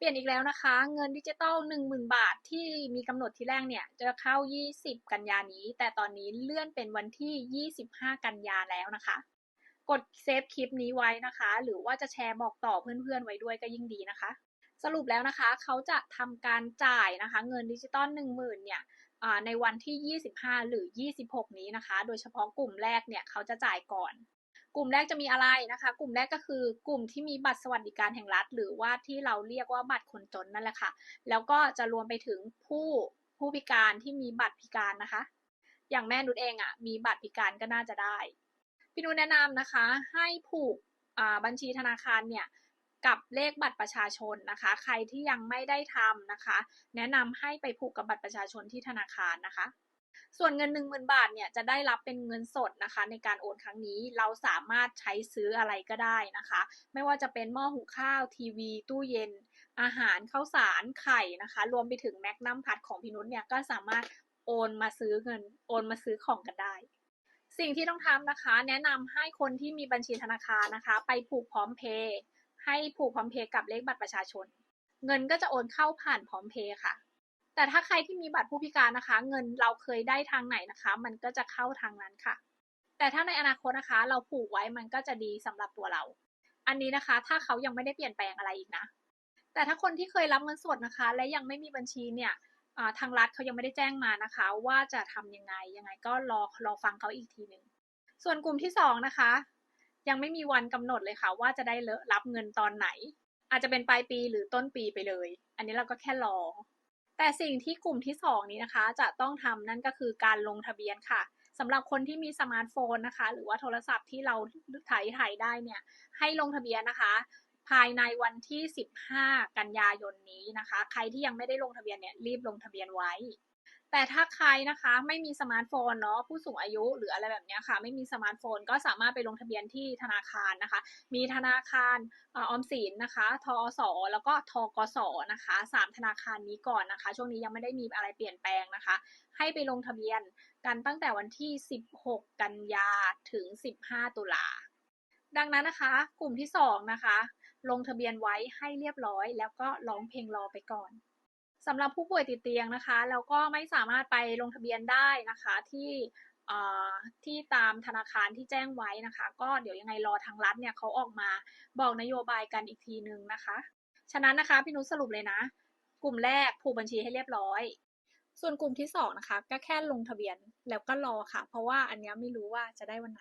เปลี่ยนอีกแล้วนะคะ เงินดิจิตอล10,000 บาทที่มีกำหนดที่แรกเนี่ย จะเข้า 20 กันยานี้ แต่ตอนนี้เลื่อนเป็นวันที่ 25 กันยาแล้วนะคะ กดเซฟคลิปนี้ไว้นะคะ หรือว่าจะแชร์บอกต่อเพื่อนๆไว้ด้วยก็ยิ่งดีนะคะ สรุปแล้วนะคะเขาจะทำการจ่ายนะคะ เงินดิจิตอล10,000 เนี่ยในวันที่ 25 หรือ 26 นี้นะคะ โดยเฉพาะกลุ่มแรกเนี่ยเขาจะจ่ายก่อน กลุ่มแรกจะมีอะไรนะคะ กลุ่มแรกก็คือกลุ่มที่มีบัตรสวัสดิการแห่งรัฐ หรือว่าที่เราเรียกว่าบัตรคนจนนั่นแหละค่ะ แล้วก็จะรวมไปถึงผู้ผู้พิการที่มีบัตรพิการนะคะ อย่างแม่นุชเองอะ่ะมีบัตรพิการก็น่าจะได้ พี่นุชแนะนำนะคะ ให้ผูกอ่าบัญชีธนาคารเนี่ยกับเลขบัตรประชาชนนะคะ ใครที่ยังไม่ได้ทำนะคะ แนะนำให้ไปผูกกับบัตรประชาชนที่ธนาคารนะคะ ส่วนเงิน 10,000 บาทเนี่ยจะได้รับเป็นเงินสดนะคะ ในการโอนครั้งนี้เราสามารถใช้ซื้ออะไรก็ได้นะคะ ไม่ว่าจะเป็นหม้อหุงข้าว ทีวี ตู้เย็น อาหารข้าวสารไข่นะคะ รวมไปถึงแมกนัมพัดของพี่นุชเนี่ยก็สามารถโอนมาซื้อเงิน โอนมาซื้อของกันได้สิ่งที่ต้องทำนะคะ แนะนำให้คนที่มีบัญชีธนาคารนะคะ ไปผูกพร้อมเพย์ให้ผูกพร้อมเพย์กับเลขบัตรประชาชน เงินก็จะโอนเข้าผ่านพร้อมเพย์ค่ะ แต่ถ้าใครที่มีบัตรผู้พิการนะคะ เงินเราเคยได้ทางไหนนะคะ มันก็จะเข้าทางนั้นค่ะ แต่ถ้าในอนาคตนะคะ เราผูกไว้มันก็จะดีสำหรับตัวเรา อันนี้นะคะ ถ้าเขายังไม่ได้เปลี่ยนแปลงอะไรอีกนะ แต่ถ้าคนที่เคยรับเงินสดนะคะ และยังไม่มีบัญชีเนี่ยทางรัฐเขายังไม่ได้แจ้งมานะคะ ว่าจะทำยังไงยังไงก็รอรอฟังเขาอีกทีหนึ่งส่วนกลุ่มที่สองนะคะ ยังไม่มีวันกำหนดเลยค่ะ ว่าจะได้รับเงินตอนไหน อาจจะเป็นปลายปีหรือต้นปีไปเลย อันนี้เราก็แค่รอ แต่สิ่งที่กลุ่มที่สองนี้นะคะ จะต้องทำนั่นก็คือการลงทะเบียนค่ะสำหรับคนที่มีสมาร์ทโฟนนะคะ หรือว่าโทรศัพท์ที่เราถ่ายถ่ายได้เนี่ยให้ลงทะเบียนนะคะ ภายในวันที่ 15 กันยายนนี้นะคะ ใครที่ยังไม่ได้ลงทะเบียนเนี่ยรีบลงทะเบียนไว้ แต่ถ้าใครนะคะไม่มีสมาร์ทโฟนเนาะผู้สูงอายุหรืออะไรแบบนี้ค่ะ ไม่มีสมาร์ทโฟนก็สามารถไปลงทะเบียนที่ธนาคารนะคะ มีธนาคารออมสินนะคะทอสแล้วก็ทกสนะคะสามธนาคารนี้ก่อนนะคะ ช่วงนี้ยังไม่ได้มีอะไรเปลี่ยนแปลงนะคะ ให้ไปลงทะเบียนกันตั้งแต่วันที่ 16 กันยาถึง 15 ตุลาดังนั้นนะคะ กลุ่มที่ 2 นะคะ ลงทะเบียนไว้ให้เรียบร้อย แล้วก็ร้องเพลงรอไปก่อน สำหรับผู้ป่วยติดเตียงนะคะแล้วก็ไม่สามารถไปลงทะเบียนได้นะคะที่ที่ตามธนาคารที่แจ้งไว้นะคะ ก็เดี๋ยวยังไงรอทางรัฐเนี่ยเขาออกมาบอกนโยบายกันอีกทีนึงนะคะ ฉะนั้นนะคะพี่นุชสรุปเลยนะ กลุ่มแรกผูกบัญชีให้เรียบร้อย ส่วนกลุ่มที่2นะคะก็แค่ลงทะเบียนแล้วก็รอค่ะ เพราะว่าอันนี้ไม่รู้ว่าจะได้วันไหน